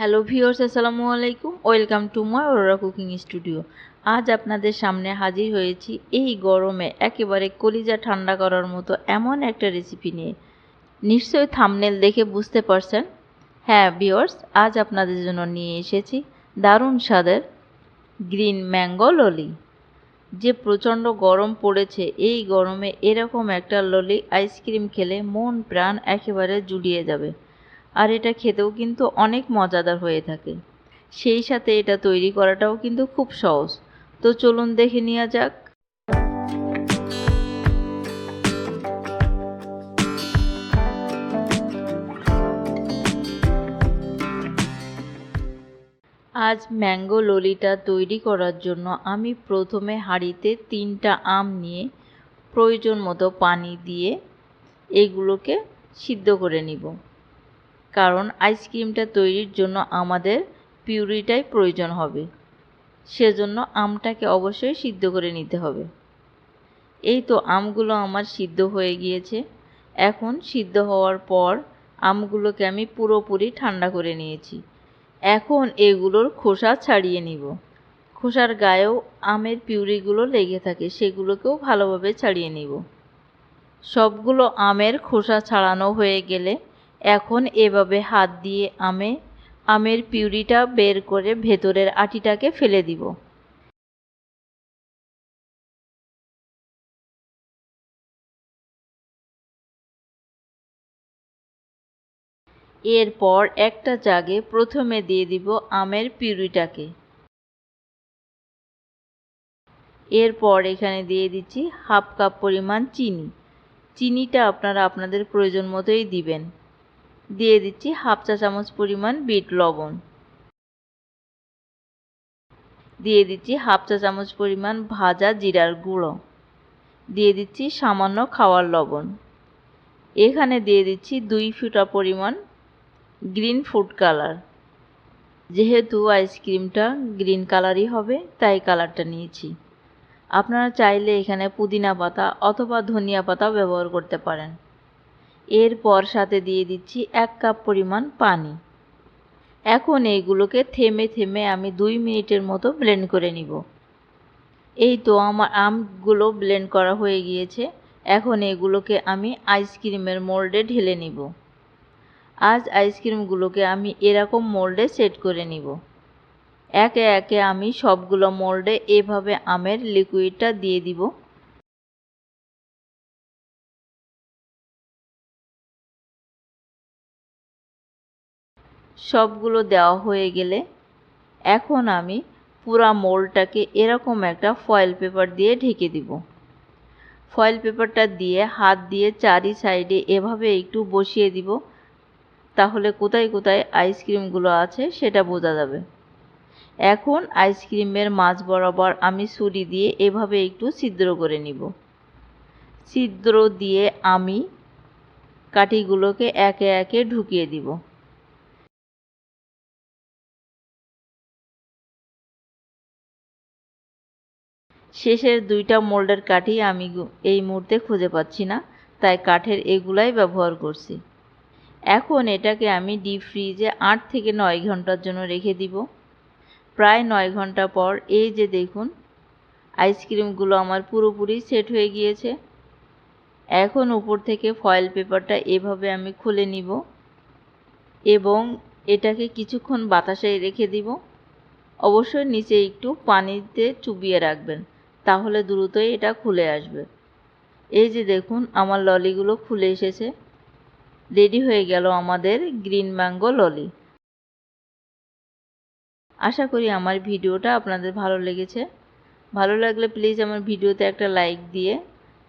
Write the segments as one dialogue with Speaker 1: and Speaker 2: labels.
Speaker 1: Hello viewers, আসসালামু আলাইকুম। Welcome to my ওরা কুকিং স্টুডিও। আজ আপনাদের সামনে হাজির হয়েছি এই গরমে একেবারে কলিজা ঠান্ডা করার মতো এমন একটা রেসিপি নিয়ে। নিশ্চয়ই থামনেল দেখে বুঝতে পারছেন? হ্যাঁ ভিউয়ার্স, আজ আপনাদের জন্য নিয়ে এসেছি দারুণ স্বাদের গ্রিন ম্যাঙ্গো ললি যে প্রচণ্ড গরম পড়েছে, এই গরমে এরকম একটা ললি আইসক্রিম খেলে মন প্রাণ একেবারে জুড়িয়ে যাবে। আর এটা খেতেও কিন্তু অনেক মজাদার হয়ে থাকে। সেই সাথে এটা তৈরি করাটাও কিন্তু খুব সহজ। তো চলুন দেখে নেওয়া যাক। আজ ম্যাঙ্গো ললিটা তৈরি করার জন্য আমি প্রথমে হাঁড়িতে তিনটা আম নিয়ে প্রয়োজন মতো পানি দিয়ে এগুলোকে সিদ্ধ করে নিব। কারণ আইসক্রিমটা তৈরির জন্য আমাদের পিউরিটাই প্রয়োজন হবে। সেজন্য আমটাকে অবশ্যই সিদ্ধ করে নিতে হবে। এই তো আমগুলো আমার সিদ্ধ হয়ে গিয়েছে। এখন সিদ্ধ হওয়ার পর আমগুলোকে আমি পুরোপুরি ঠান্ডা করে নিয়েছি। এখন এগুলোর খোসা ছাড়িয়ে নিব। খোসার গায়েও আমের পিউরিগুলো লেগে থাকে, সেগুলোকেও ভালোভাবে ছাড়িয়ে নিব। সবগুলো আমের খোসা ছাড়ানো হয়ে গেলে এখন এভাবে হাত দিয়ে আমে, আমের পিউরিটা বের করে ভেতরের আটিটাকে ফেলে দিব। এরপর একটা জাগে প্রথমে দিয়ে দিব আমের পিউরিটাকে। এরপর এখানে দিয়ে দিচ্ছি হাফ কাপ পরিমাণ চিনি। চিনিটা আপনারা আপনাদের প্রয়োজন মতোই দিবেন। দিয়ে দিচ্ছি হাফ চা চামচ পরিমাণ বিট লবণ। দিয়ে দিচ্ছি হাফ চা চামচ পরিমাণ ভাজা জিরার গুঁড়ো। দিয়ে দিচ্ছি সামান্য খাওয়ার লবণ। এখানে দিয়ে দিচ্ছি দুই ফুটা পরিমাণ গ্রিন ফুড কালার। যেহেতু আইসক্রিমটা গ্রিন কালারই হবে, তাই কালারটা নিয়েছি। আপনারা চাইলে এখানে পুদিনা পাতা অথবা ধনিয়া পাতা ব্যবহার করতে পারেন। এরপর সাথে দিয়ে দিচ্ছি এক কাপ পরিমাণ পানি। এখন এইগুলোকে থেমে থেমে আমি দুই মিনিটের মতো ব্লেন্ড করে নিব। এই তো আমার আমগুলো ব্লেন্ড করা হয়ে গিয়েছে। এখন এগুলোকে আমি আইসক্রিমের মোল্ডে ঢেলে নিব। আজ আইসক্রিমগুলোকে আমি এরকম মোল্ডে সেট করে নিব। একে একে আমি সবগুলো মোল্ডে এভাবে আমের লিকুইডটা দিয়ে দিব। সবগুলো দেওয়া হয়ে গেলে এখন আমি পুরা মোলটাকে এরকম একটা ফয়েল পেপার দিয়ে ঢেকে দিব। ফয়েল পেপারটা দিয়ে, হাত দিয়ে চারি সাইডে এভাবে একটু বসিয়ে দিব, তাহলে কোথায় কোথায় আইসক্রিমগুলো আছে সেটা বোঝা যাবে। এখন আইসক্রিমের মাছ বরাবর আমি ছুরি দিয়ে এভাবে একটু ছিদ্র করে নিব। ছিদ্র দিয়ে আমি কাঠিগুলোকে একে একে ঢুকিয়ে দিব। শেষের দুইটা মোল্ডের কাঠি আমি এই মুহূর্তে খুঁজে পাচ্ছি না, তাই কাঠের এগুলাই ব্যবহার করছি। এখন এটাকে আমি ডিপ ফ্রিজে আট থেকে নয় ঘণ্টার জন্য রেখে দিব। প্রায় নয় ঘণ্টা পর এই যে দেখুন আইসক্রিমগুলো আমার পুরোপুরি সেট হয়ে গিয়েছে। এখন উপর থেকে ফয়েল পেপারটা এভাবে আমি খুলে নিব এবং এটাকে কিছুক্ষণ বাতাসে রেখে দিব। অবশ্যই নিচে একটু পানিতে চুবিয়ে রাখবেন। তাহলে দ্রুতই এটা খুলে আসবে। এই যে দেখুন, আমার ললিগুলো খুলে এসেছে। রেডি হয়ে গেল আমাদের গ্রিন ম্যাঙ্গো ললি। আশা করি আমার ভিডিওটা আপনাদের ভালো লেগেছে। ভালো লাগলে প্লিজ আমার ভিডিওতে একটা লাইক দিয়ে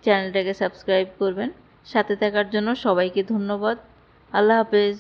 Speaker 1: চ্যানেলটাকে সাবস্ক্রাইব করবেন। সাথে থাকার জন্য সবাইকে ধন্যবাদ। আল্লাহ হাফেজ।